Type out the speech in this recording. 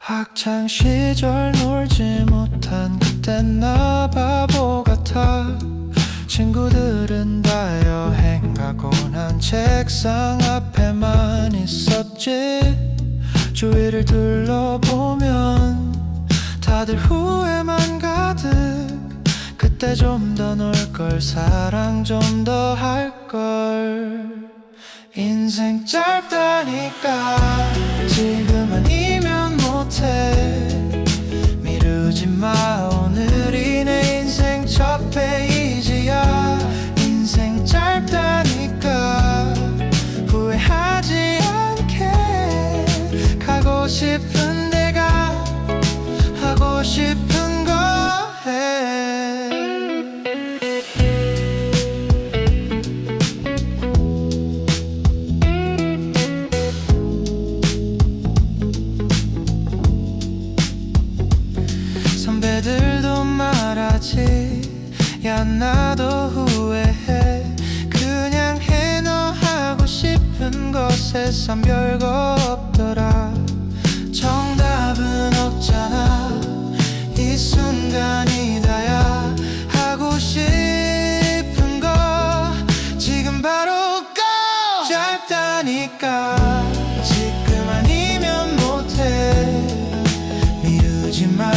학창 시절 놀지 못한 그땐 나 바보 같아. 친구들은 다 여행 가고 난 책상 앞에만 있었지. 주위를 둘러보면 다들 후회만 가득. 그때 좀 더 놀 걸 사랑 좀 더 할 걸. 인생 짧다니까. 지금 싶은 데가 하고 싶은 거 해. 선배들도 말하지 야 나도 후회해 그냥 해 너 하고 싶은 것 세상 별거 없더라 지금 아니면 못해. 미루지 마